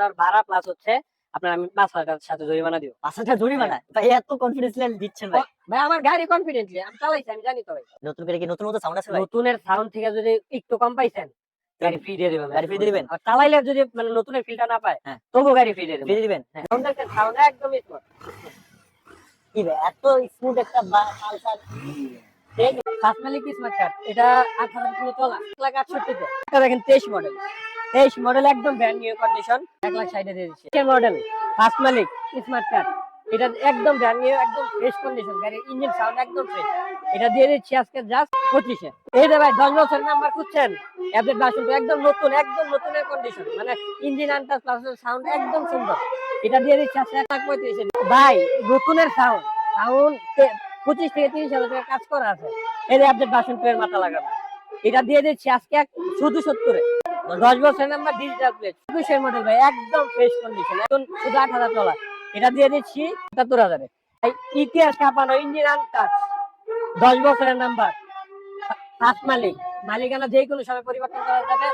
হাজার ভাড়া প্লাস হচ্ছে আপনার আমি পাঁচ হাজার সাথে জরিমানা দিব। পাঁচ হাজার জরিমানা ভাই এত কনফিডেন্স লেভেল দিচ্ছেন ভাই। ভাই আমার গাড়ি কনফিডেন্টলি আমি চালাইছি আমি জানি তো ভাই। নতুন করে কি নতুন নতুন সাউন্ড আছে ভাই? নতুনের সাউন্ড থেকে যদি একটু কম পাইছেন গাড়ি ফ্রি দিয়ে দিবেন। গাড়ি free দিয়ে দিবেন? আর চালাইলে যদি মানে নতুনের ফিলটা না পায় হ্যাঁ। তবুও গাড়ি ফ্রি দিয়ে ফ্রি দিবেন দিবেন? হ্যাঁ। সাউন্ড একদম স্মার্ট কি ভাই এত স্মুথ একটা পালসার ফার্স্ট মালিক স্মার্ট এটা আট হাজার কিলো চলা এক লাখ আটষট্টিতে। এটা দেখেন তেইশ মডেল তেইশ মডেল একদম ব্র্যান্ড নিউ কন্ডিশন এক লাখ ষাটে দিয়ে দিচ্ছে মডেল ফার্স্ট মালিক স্মার্ট কার্ড এটা একদম ব্র্যান্ড নিউ একদম ফ্রেশ কন্ডিশন গাড়ির ইঞ্জিন সাউন্ড একদম ফ্রেশ এটা দিয়ে দিচ্ছি আজকে জাস্ট পঁচিশে। এই যে ভাই, দশ বছর নাম্বার খুঁজছেন? অ্যাপডেট ভার্সন একদম নতুন, একদম নতুনের কন্ডিশন মানে ইঞ্জিন আনটাস প্লাস সাউন্ড একদম সুন্দর। এটা দিয়ে দিচ্ছি আজকে এক লাখ ভাই, নতুনের সাউন্ড সাউন্ড পঁচিশ থেকে তিরিশ হাজার টাকা কাজ করা আছে। এই যে আপডেট ভার্সন টু এর মাথা লাগানো। এটা দিয়ে দিচ্ছি আজকে শুধু সত্তরে। দশ বছর নাম্বার ডিজিটাল প্লেট মডেল ভাই একদম ফ্রেশ কন্ডিশন এখন শুধু আট হাজার এটা দিয়ে দিচ্ছি হাজারে। ইতিহাস কাঁপানো ইঞ্জিন আনটাচ দশ বছরের নাম্বার ফার্স্ট মালিক মালিকানা যে কোনো সময় পরিবর্তন করা যাবে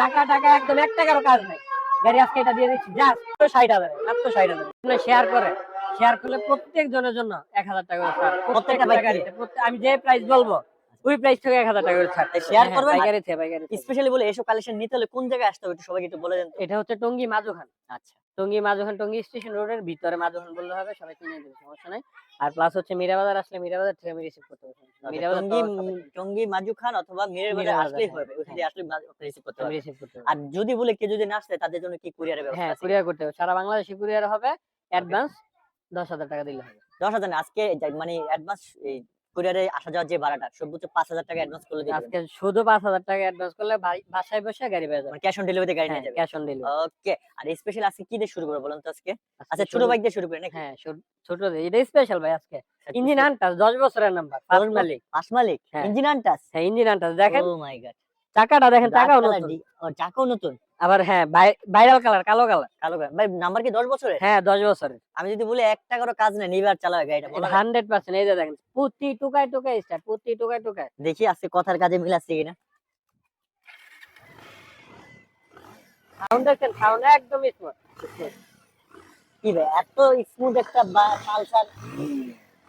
টাকা টাকা একদম এক টাকারও কাজ নাই। গাড়ি আজকে এটা দিয়ে দিচ্ছি জাস্ট ষাট হাজারে মাত্র ষাট হাজার। শেয়ার করে শেয়ার করলে প্রত্যেক জনের জন্য এক হাজার টাকা প্রত্যেকটা গাড়িতে আমি যে প্রাইস বলব ওই প্রাইস থেকে এক হাজার টাকা করে ছাড়। share করবেন? পাইকারিতে পাইকারিতে স্পেশালি বলে এসব কালেকশন নিতে হলে কোন জায়গায় আসতে হবে একটু সবাইকে একটু বলে দেন এটা হচ্ছে টঙ্গী মাজুখান আচ্ছা। টঙ্গী মাজুখান টঙ্গী স্টেশন রোডের ভিতরে মাজুখান বললে হবে সবাই চিনে দেবে সমস্যা নাই। আর প্লাস হচ্ছে মীরাবাজার আসলে মীরাবাজার থেকে আমি রিসিভ করতে পারব। মীরাবাজার টঙ্গী টঙ্গী মাজু খান অথবা মিরের বাজার আসলেই হবে ওখানে হ্যাঁ। আসলে রিসিভ করতে হবে রিসিভ করতে পারব। আর যদি বলে কেউ যদি না আসে তাদের জন্য কি কুরিয়ারের ব্যবস্থা হ্যাঁ কুরিয়ার করতে হবে। সারা বাংলাদেশে কুরিয়ার হবে অ্যাডভান্স দশ হাজার টাকা দিলে হবে। দশ হাজার না আজকে যা- মানে অ্যাডভান্স এই কুরিয়ারে আসা যাওয়ার যে ভাড়াটা সর্বোচ্চ পাঁচ হাজার টাকা অ্যাডভান্স করলে আজকে শুধু পাঁচ হাজার টাকা অ্যাডভান্স করলে ভাই- বাসায় বসে গাড়ি পেয়ে যাবে ক্যাশ অন ডেলিভারিতে গাড়ি নিয়ে যাবে ক্যাশ অন ডেলিভারি ওকে আর স্পেশাল আজকে কি দিয়ে শুরু করব বলুন তো আজকে? আচ্ছা ছোট বাইক দিয়ে শুরু করি নাকি? হ্যাঁ ছোট- এটা স্পেশাল ভাই আজকে। ইঞ্জিন আনটাস দশ বছরের নাম্বার পাঁচ মালিক। পাঁচ মালিক? হ্যাঁ। ইঞ্জিন আনটাস হ্যাঁ ইঞ্জিন আনটাস দেখেন ও মাই গড চাকাটা দেখেন চাকাও নতুন। চাকাও নতুন। আবার হ্যাঁ ভাইরাল কালার কালো কালার কালো কালার। ভাই নাম্বার কি দশ বছরের? হ্যাঁ দশ বছরের। আমি যদি বলি এক টাকারও কাজ নেই নিবার চালাবে গাড়িটা? হান্ড্রেড পার্সেন্ট এই যে দেখেন প্রতি টুকায় টুকায় স্টার্ট প্রতি টুকায় টুকায়। দেখি আজকে কথার কাজে মিল আছে কিনা। সাউন্ড দেখেন সাউন্ড একদম স্মুথ কি ভাই এত স্মুথ একটা পালসার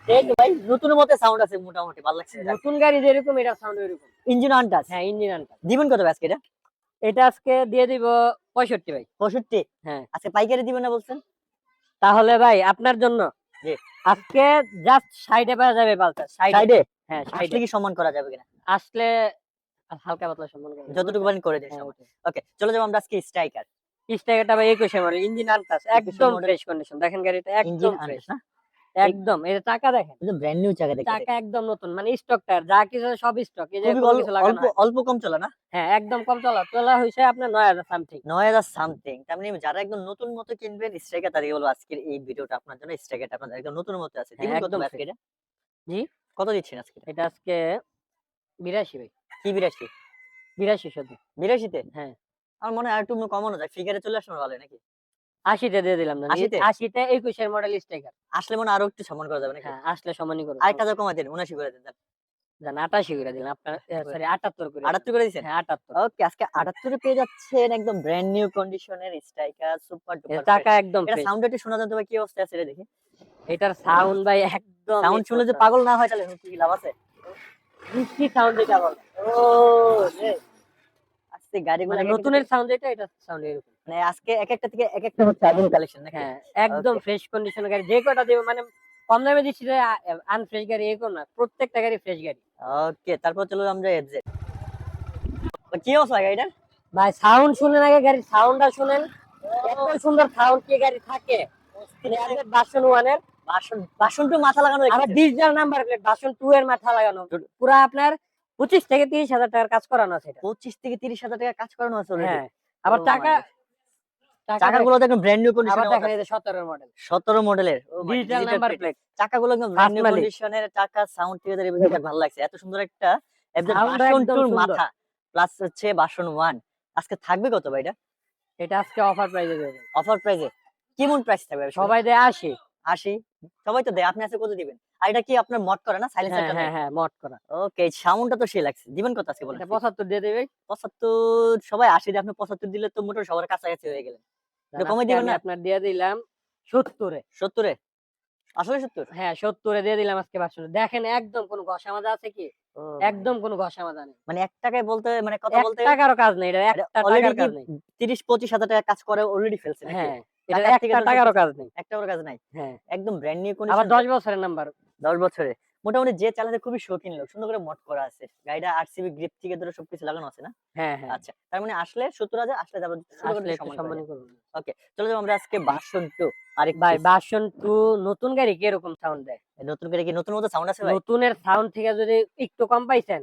এই তো ভাই। নতুন মতে সাউন্ড আছে মোটামুটি ভালো লাগছে। নতুন গাড়ি যেরকম এটা সাউন্ড এরকম ইঞ্জিন আনটাস হ্যাঁ ইঞ্জিন আনটাস দিবেন কত আজকে এটা? এটা আজকে দিয়ে দিব পঁয়ষট্টি ভাই। পঁয়ষট্টি? হ্যাঁ। আজকে পাইকারি দিবেন না বলছেন? তাহলে ভাই আপনার জন্য। আজকে জাস্ট সাইডে পাওয়া যাবে পালসার সাইডে সাইডে হ্যাঁ সাইডে কি সম্মান করা যাবে কিনা? আসলে হালকা পাতলা সম্মান করবেন যতটুকু পারেন করে দিন হ্যাঁ, ওকে চলে যাব আমরা আজকে স্ট্রাইকার স্টাইকারটা ভাই একুশে মডেল ইঞ্জিন আনটাস একদম। ফ্রেশ কন্ডিশন দেখেন গাড়িটা একদম ফ্রেশ না? একদম এটা টাকা দেখেন। এটা ব্র্যান্ড নিউ চাকা চাকা একদম নতুন মানে স্টক টায়ার যা কিছু সব স্টক এই যে কিছু লাগানো অল্প অল্প কম চলে না? হ্যাঁ একদম কম চলা তোলা হয়েছে আপনার নয় হাজার সামথিং নয় হাজার সামথিং তার মানে যারা একদম নতুন মতো কিনবেন স্ট্রাইকার তাদেরকে বলব আজকের এই ভিডিওটা আপনার জন্য স্ট্রাইকারটা আপনাদের একদম নতুন মতো আছে। দিবেন কত আজকে এটা? জি? কত দিচ্ছেন আজকে এটা? আজকে বিরাশি ভাই। কি বিরাশি? বিরাশি শুধু। বিরাশিতে? হ্যাঁ। আমার মনে হয় আর একটু কমানো যায় ফিগারে চলে আসলে ভালো নাকি? আশিতে দিয়ে দিলাম না? আশিতে? একুশের মডেল স্টাইকার আসলে মনে আরও একটু সম্মান করা যাবে নাকি? হ্যাঁ আসলে সমানই করব আরেকটা হাজার কমাই দেন উনাশি করে দেন। জান আটাশি করে দিলাম। আপনার সরি আটাত্তর করে আটাত্তর করে দিচ্ছেন হ্যাঁ আটাত্তর। ওকে আজকে আটাত্তরে পেয়ে যাচ্ছেন একদম ব্র্যান্ড নিউ কন্ডিশনের স্ট্রাইকার সুপার ডুপার চাকা একদম এটা সাউন্ড একটু শোনা যান তো ভাই কি অবস্থা আছে দেখি। এটার সাউন্ড ভাই একদম সাউন্ড শুনলে যে পাগল না হয় তাহলে কি লাভ আছে? মিষ্টি সাউন্ড এটা বলে ও আজকে গাড়িগুলো মানে নতুনের সাউন্ড এটা এটা সাউন্ড এরকম। মানে আজকে এক একটা থেকে এক একটা হচ্ছে আগুন কালেকশন হ্যাঁ একদম ফ্রেশ কন্ডিশন গাড়ি যে কটা দেবে মানে কম দামে দিচ্ছি যে আনফ্রেশ গাড়ি এরকম না প্রত্যেকটা গাড়ি ফ্রেশ গাড়ি। ওকে তারপর চলো আমরা কি অবস্থা গাড়িটার? ভাই সাউন্ড শুনেন আগে গাড়ির সাউন্ডটা শুনেন। এত সুন্দর সাউন্ড কি গাড়ি থাকে? বাসন ওয়ানের বাসন বাসন তো মাথা লাগানো আবার digital number plate version two এর মাথা লাগানো। পুরা আপনার পঁচিশ থেকে তিরিশ হাজার টাকার কাজ করানো আছে পঁচিশ থেকে তিরিশ হাজার টাকা কাজ করানো আছে হ্যাঁ আবার Oh টাকা God. চাকাগুলো দেখেন ব্র্যান্ড নিউ আবার দেখেন এই যে সতেরো মডেল সতেরো মডেলের ডিজিটাল নাম্বার প্লেট চাকাগুলো একদম ব্র্যান্ড নিউ কন্ডিশনের চাকা সাউন্ড এগুলো ভালো লাগছে। এত সুন্দর একটা একদম বাসন টুর মাথা। প্লাস হচ্ছে বাসন আজকে থাকবে কত ভাই এটা এটা আজকে অফার প্রাইসে দেবে। অফার কেমন প্রাইস থাকবে? সবাই দেয় আশি। আশি সবাই তো দেয়। আপনি আজকে কত দিবেন? আর এটা কি আপনার মড করে না হ্যাঁ সাইলেন্সারটা হ্যাঁ হ্যাঁ মট করা। ওকে সাউন্ডটা তো সে লাগছে। দিবেন কত আজকে বলেন? এটা পঁচাত্তর দিয়ে দেবে। পঁচাত্তর সবাই আশি দিয়ে আপনি পঁচাত্তর দিলে তো মোটর সবার কাছাকাছি হয়ে গেলেন। একটু কমে দিবেন না? আপনার দিয়ে দিলাম সত্তরে। সত্তরে? আসলে সত্তর? হ্যাঁ সত্তরে দিয়ে দিলাম আজকে বাসন দেখেন একদম কোনো ঘষা মাজা আছে কি? একদম কোনো ঘষা মাজা নেই। মানে এক টাকায় বলতে মানে কথা এক বলতে টাকারও কাজ নেই এটা একটা অলরেডি টাকার কাজ নেই। তিরিশ পঁচিশ হাজার টাকা কাজ করে অলরেডি ফেলছে হ্যাঁ। এটা একটা টাকারও কাজ নেই। একটা কাজ নাই। হ্যাঁ। একদম ব্র্যান্ড নিউ কোন আবার দশ বছরের নাম্বার দশ বছরে। মোটামুটি যে চালাতে খুবই শৌখিন লোক সুন্দর করে মট করা আছে। গাড়িটা আট গ্রিপ থেকে ধরে সবকিছু লাগানো আছে না? হ্যাঁ হ্যাঁ। আচ্ছা তার মানে আসলে সত্তর হাজার আসলে চলো যাব আমরা আজকে আরেক ভাই নতুন গাড়ি কীরকম সাউন্ড দেয়? নতুন করে কি নতুন মতো সাউন্ড আছে ভাই? নতুনের সাউন্ড থেকে যদি একটু কম পাইছেন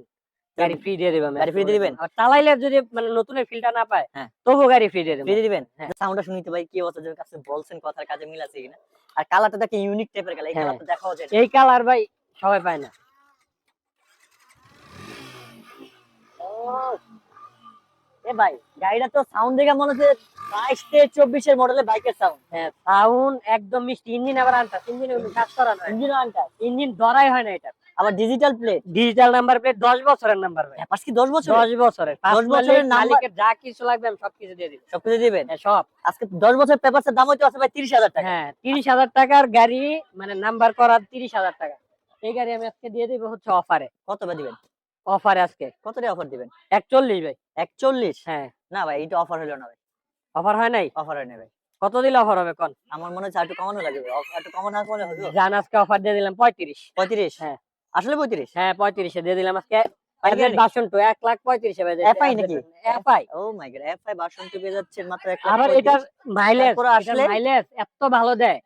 গাড়ি ফ্রি দিয়ে দিবেন গাড়ি free দিয়ে দিবেন? আর চালাইলে যদি মানে ফিলটা না পায় হ্যাঁ। তবু গাড়ি ফ্রি দিয়ে ফ্রি দেবেন দিবেন? হ্যাঁ। সাউন্ডটা শুনিতে ভাই কি অবস্থা? যে কাছে বলছেন কথার কাজে মিল আছে কিনা? আর কালারটা দেখে ইউনিক টাইপের কালার এই হ্যাঁ। কালারটা দেখাও যায় এই কালার ভাই সবাই পায় না। এ ভাই গাড়িটা তো সাউন্ড দেখে মনে হচ্ছে বাইশ থেকে চব্বিশের মডেলের বাইকের সাউন্ড হ্যাঁ সাউন্ড একদম মিষ্টি। ইঞ্জিন আবার আনতা ইঞ্জিনে কাজ করা ইঞ্জিন আনটা ইঞ্জিন ধরাই হয় না এটা আবার digital plate digital number plate দশ বছরের নাম্বার ভাই পাঁচ কি দশ বছর দশ বছরের। দশ বছরের মালিক- মালিকের যা কিছু লাগবে আমি সবকিছু দিয়ে দিই সবকিছু দিবেন? হ্যাঁ, সব। আজকে দশ বছর পেপারসের দাম হইতে আছে ভাই তিরিশ হাজার টাকা। হ্যাঁ তিরিশ হাজার টাকার গাড়ি মানে নাম্বার করা তিরিশ হাজার টাকা। এই গাড়ি আমি আজকে দিয়ে দিব হচ্ছে অফারে কত ভাই দিবেন? অফারে আজকে। কত টাকা অফার দিবেন? একচল্লিশ ভাই। একচল্লিশ? হ্যাঁ। না ভাই এটা অফার হলো না ভাই। অফার হয় নাই? অফার হয় না ভাই। কত দিলে অফার হবে কোন? আমার মনে হচ্ছে একটু কমানো লাগবে। একটু কমানো হলে হবে। জান আজকে অফার দিয়ে দিলাম পঁয়ত্রিশ। পঁয়ত্রিশ? হ্যাঁ। আসলে পঁয়ত্রিশ? হ্যাঁ পঁয়ত্রিশে দিয়ে দিলাম আজকে। বাসন টু এক লাখ পঁয়ত্রিশে বেজে FI নাকি? FI. Oh my god F I version পেয়ে যাচ্ছেন মাত্র এক আবার এটার মাইলেজ আসলে? মাইলেজ এত ভালো দেয়।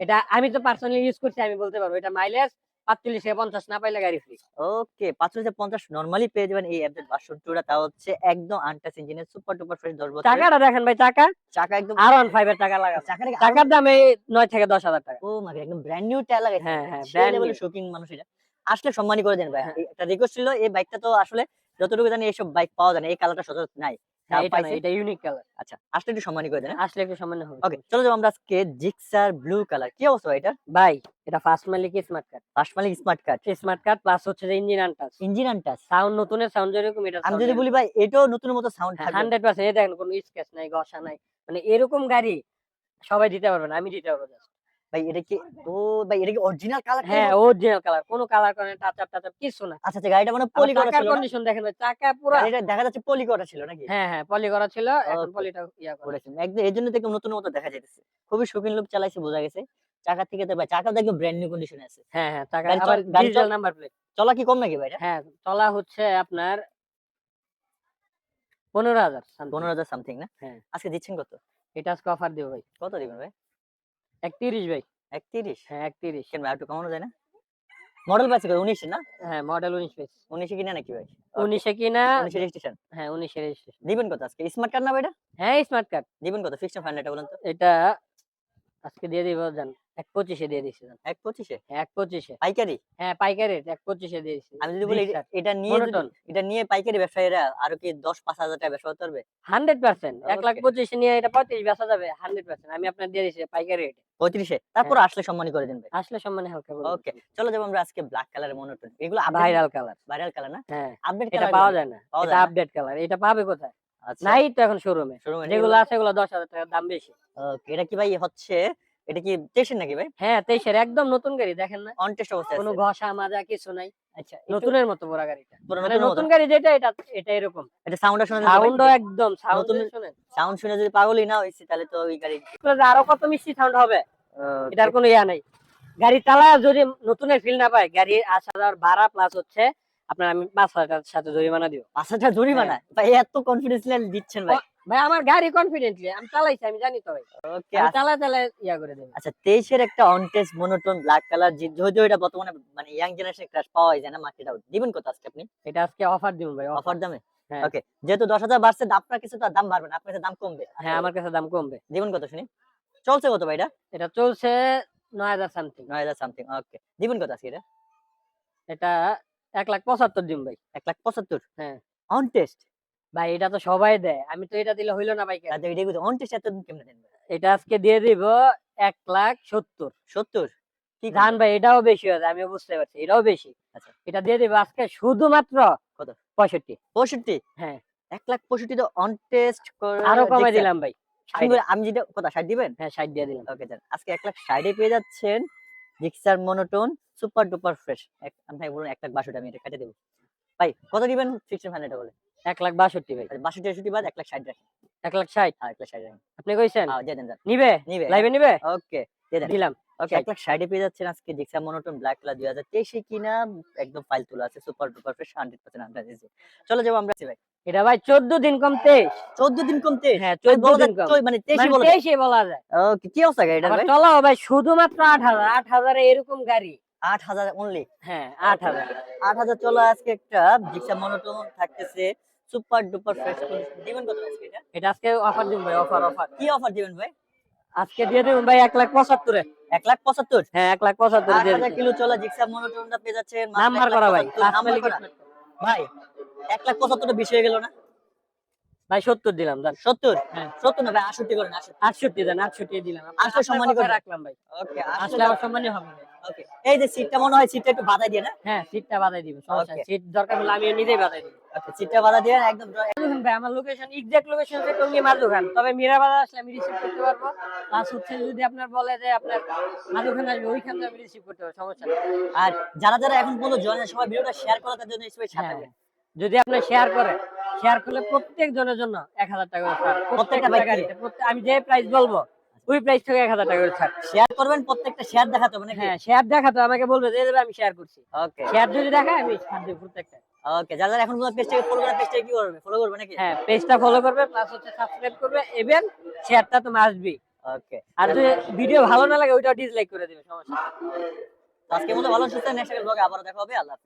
এটা আমি তো পার্সোনালি ইউজ করছি আমি বলতে পারব এটা মাইলেজ পাঁচচল্লিশ থেকে পঞ্চাশ না পাইলে গাড়ি ফ্রি ওকে পাঁচচল্লিশ থেকে পঞ্চাশ নর্মালি পেয়ে যাবেন এই অ্যাপডেট বাসন টুটা তা হচ্ছে একদম আনটাচ ইঞ্জিনের সুপার টুপার ফ্রেশ দশ বছর টাকাটা দেখেন ভাই টাকা চাকা একদম আর ওয়ান ফাইভ এর টাকা লাগা টাকার দাম এই নয় থেকে দশ হাজার টাকা। ও মাই গড একদম ব্র্যান্ড নিউ টায়ার লাগাইছে হ্যাঁ, হ্যাঁ, মানুষ এটা। আসলে সম্মানই করে দেন ভাই হ্যাঁ। একটা রিকোয়েস্ট ছিল এই বাইকটা তো আসলে যতটুকু জানি এইসব বাইক পাওয়া যায় না এই কালারটা সচরাচর নাই। হ্যাঁ, এটা ইউনিক কালার আচ্ছা আসলে একটু সম্মানই করে দেন। আসলে একটু সামান্য হবে। ওকে চলো যাব আমরা আজকে জিক্সার ব্লু কালার কি অবস্থা ভাই এটা ভাই এটা ফার্স্ট মালিক স্মার্ট কার্ড ফার্স্ট মালিক smart card smart card plus হচ্ছে যে ইঞ্জিন ইঞ্জিন সাউন্ড নতুনের সাউন্ড যেরকম এটা আমি যদি বলি ভাই এটাও মতো সাউন্ড থাকবে। হান্ড্রেড পার্সেন্ট এই দেখেন কোনো নাই ঘষা নাই। মানে এরকম গাড়ি সবাই দিতে পারবে না আমি দিতে পারব। ভাই এটা কি ও ভাই এটা কি অরিজিনাল কালার হ্যাঁ অরিজিনাল কালার কোনো কালার করে টাচ আপ টাচ আপ কিছু না। আচ্ছা আচ্ছা গাড়িটা মানে পলি করা ছিল কন্ডিশন দেখেন ভাই চাকা পুরো গাড়িটা দেখা যাচ্ছে পলি করা ছিল নাকি? হ্যাঁ হ্যাঁ পলি করা ছিল এখন পলিটা ইয়া করেছেন। একদম এর জন্য দেখে নতুন মতো দেখা যাইতেছে। খুবই শৌখিন লোক চালাইছে বোঝা গেছে। চাকা থেকে তো ভাই চাকা দেখবে ব্র্যান্ড নিউ কন্ডিশনে আছে। হ্যাঁ হ্যাঁ চাকা আবার ডিজিটাল নাম্বার প্লেট চলা কি কম নাকি ভাই হ্যাঁ চলা হচ্ছে আপনার পনেরো হাজার পনেরো হাজার সামথিং না? হ্যাঁ। আজকে দিচ্ছেন কত? এটা আজকে অফার দেবো ভাই। কত দিবেন ভাই? একত্রিশ ভাই। একত্রিশ? হ্যাঁ একত্রিশ। কেন ভাই একটু কমানো যায় না? মডেল পাচ্ছে উনিশে না? হ্যাঁ মডেল উনিশ পেজ উনিশে কিনা নাকি ভাই? উনিশে কিনা উনিশে রেজিস্ট্রেশন হ্যাঁ উনিশে রেজিস্ট্রেশন দিবেন কত আজকে? স্মার্ট কার্ড না ভাই এটা? হ্যাঁ স্মার্ট কার্ড দিবেন কত? ফিক্সড ফাইনাল এটা বলেন তো। এটা আজকে দিয়ে দিব জান এক পঁচিশে দিয়ে দিচ্ছি জান। এক পঁচিশে? এক পঁচিশে। পাইকারি? হ্যাঁ পাইকারি এক পঁচিশে দিয়ে দিচ্ছি আমি যদি বলি এটা- নিয়ে এটা নিয়ে পাইকারি ব্যবসায়ীরা আরও কি দশ পাঁচ হাজার টাকা ব্যবসা করতে পারবে? Hundred percent. এক লাখ. পঁচিশে নিয়ে এটা পঁয়ত্রিশ বেচা যাবে হান্ড্রেড পার্সেন্ট। আমি আপনার দিয়ে দিচ্ছি পাইকারি রেট। পঁয়ত্রিশে? তারপর আসলে সম্মানী করে দিন ভাই। আসলে সম্মানে হালকা ওকে চলো যাব আমরা আজকে ব্ল্যাক কালারের মনোটন। এগুলো ভাইরাল কালার ভাইরাল কালার না? হ্যাঁ। আপডেট এটা পাওয়া যায় না। এটা আপডেট কালার এটা পাবে কোথায়? নাই তো এখন শোরুমে যেগুলো আছে এগুলো দশ হাজার টাকার দাম বেশি। এটা কি ভাই হচ্ছে এটা কি তেইশের নাকি ভাই? হ্যাঁ তেইশের একদম নতুন গাড়ি দেখেন না? অন টেস্ট অবস্থায় কোনো ঘষা মাজা কিছু নাই। আচ্ছা নতুনের মতো পুরা গাড়িটা। মানে নতুন গাড়ি যেটা এটা এটা এরকম। এটা সাউন্ডটা শুনে একদম সাউন্ড শুনেন। সাউন্ড শুনে যদি পাগলই না হইছে তাহলে তো ওই গাড়ি আরও কত মিষ্টি সাউন্ড হবে? এটার কোনো ইয়া নাই। গাড়ি চালায় যদি নতুনের ফিল না পায় গাড়ি আসা যাওয়ার ভাড়া প্লাস হচ্ছে আপনার আমি পাঁচ হাজার সাথে জরিমানা দিব। পাঁচ হাজার জরিমানা ভাই এত কনফিডেন্স দিচ্ছেন ভাই। ভাই আমার গাড়ি কনফিডেন্টলি আমি চালাইছি আমি জানি তো ভাই। ওকে চালা চালা ইয়া করে দেবো। আচ্ছা তেইশের একটা অনটেস্ট মনোটোন ব্ল্যাক কালার যে যদিও এটা বর্তমানে মানে ইয়াং জেনারেশন ক্রাশ পাওয়া যায় না মার্কেট আউট দিবেন কত আজকে আপনি? এটা আজকে অফার দিব ভাই অফার দামে? হ্যাঁ। ওকে যেহেতু দশ হাজার বাড়ছে আপনার কিছু তো দাম বাড়বে না আপনার কাছে দাম কমবে। হ্যাঁ আমার কাছে দাম কমবে। দিবেন কত শুনি? চলছে কত ভাই এটা? এটা চলছে নয় হাজার সামথিং নয় হাজার সামথিং ওকে দিবেন কত আজকে এটা? এটা এক লাখ পঁচাত্তর দিন ভাই এক লাখ পঁচাত্তর। হ্যাঁ। অন টেস্ট ভাই এটা তো সবাই দেয়। আমি তো এটা দিলে হইল না ভাই অন টেস্ট এত কেমনে দেন এটা আজকে দিয়ে দিব এক লাখ সত্তর। সত্তর? কি ধান ভাই এটাও বেশি হবে আমি বুঝতে পারছি এটাও বেশি। আচ্ছা। এটা দিয়ে দিব আজকে শুধুমাত্র কত? পঁয়ষট্টি। পঁয়ষট্টি? হ্যাঁ। এক লাখ পঁয়ষট্টি তো অন টেস্ট আরও কমাই দিলাম ভাই আমি যেটা কথা ষাট দিবেন? হ্যাঁ ষাট দিয়ে দিলাম। ওকে আজকে এক লাখ ষাটে পেয়ে যাচ্ছেন Gixxer monotone super duper fresh. ভাই বলুন এক লাখ বাষট্টি আমি এটা কেটে দেবো। ভাই কত দিবেন ফিক্সড ফাইন এটা বলে? এক লাখ বাষট্টি ভাই। বাষট্টি তেষট্টি বাদ এক লাখ ষাট রাখেন। এক লাখ ষাট? হ্যাঁ এক লাখ ষাট রাখেন। আপনি কইছেন? হ্যাঁ দিয়ে দেন। নিবে? নিবে। লাইভে নিবে? ওকে দিয়ে দেন। দিলাম। ওকে এক লাখ ষাটে পেয়ে যাচ্ছেন আজকে জিক্সার মনোটোন ব্ল্যাক কালার দুই হাজার তেইশে কিনা একদম ফাইল তোলা আছে super duper fresh hundred percent hundred চলো যাব আমরা ভাই। এটা ভাই চোদ্দ দিন কম তেইশ। চোদ্দ দিন কমতে হ্যাঁ চোদ্দ দিন কম। মানে তেইশে মানে তেইশে বলা যায়। ওকে কি অবস্থা আবার ভাই? চলাও ভাই শুধুমাত্র আট হাজার আট হাজারে এরকম গাড়ি। আট হাজার অনলি হ্যাঁ আট হাজার। আট হাজার চলো আজকে একটা জিক্সা মনোটোন থাকতেছে সুপার ডুপার ফ্রেশ দিবেন কত আজকে এটা? এটা আজকে অফার দিন ভাই অফার অফার কি অফার দিবেন ভাই? আজকে দিয়ে দেবেন ভাই এক লাখ পঁচাত্তরে। এক লাখ পঁচাত্তর। হ্যাঁ এক লাখ পঁচাত্তর আট দিয়ে হাজার দিচ্ছি। কিলো চলা জিক্সা মনোটোনটা পেয়ে যাচ্ছেন নাম্বার করা ভাই পঁচাত্তর, পাঁচ নাম্বার মালিক করা। ভাই এক লাখ পঁচাত্তরটা বেশি হয়ে গেল না? ভাই সত্তর দিলাম জান। সত্তর? হ্যাঁ। সত্তর না ভাই আষট্টি করেন আটষট্টি। দেন আটষট্টি দিলাম। আটশো সম্মানী করে। রাখলাম ভাই। ওকে আসলে আমার সম্মানই হবে এই যে সিটটা মনে হয় সিটটা একটু বাধা দিয়ে না? হ্যাঁ সিটটা দিব সমস্যা সিট দরকার হলে আমি নিজেই বাধাই দিব। ওকে সিটটা বাধা দিয়ে একদম ভাই আমার লোকেশন এক্সাক্ট লোকেশন হচ্ছে টঙ্গী তবে মীরাবাজার আসলে আমি রিসিভ করতে পারব। প্লাস হচ্ছে যদি আপনার বলে যে আপনার মাঝুখান আসবে ওইখান থেকে আমি রিসিভ করতে পারব সমস্যা নেই। আর যারা যারা এখন পর্যন্ত জয়েন সবাই ভিডিওটা শেয়ার করার জন্য স্পেস সাথে হ্যাঁ। থাকবেন। যদি আপনি শেয়ার করেন শেয়ার করলে প্রত্যেক জনের জন্য এক হাজার টাকা ছাড় প্রত্যেকটা গাড়িতে আমি যে প্রাইস বলব ওই প্রাইস থেকে এক হাজার টাকা করে ছাড়। শেয়ার করবেন প্রত্যেকটা শেয়ার দেখাতে হবে হ্যাঁ শেয়ার দেখাতো আমাকে বলবে যে আমি শেয়ার করছি। ওকে শেয়ার যদি দেখায় আমি ছাড় দেবো প্রত্যেকটা। ওকে যারা এখন পেজটাকে ফলো করে পেজটাকে কি করবে? ফলো করবে নাকি? হ্যাঁ পেজটা ফলো করবে প্লাস হচ্ছে সাবস্ক্রাইব করবে এবং শেয়ারটা তো আসবেই ওকে আর যদি ভিডিও ভালো না লাগে ওইটাও ডিসলাইক করে দিবে সমস্যা আজকে মতো ভালো সুস্থ নেক্সট ব্লগে আবার দেখা হবে। আল্লাহ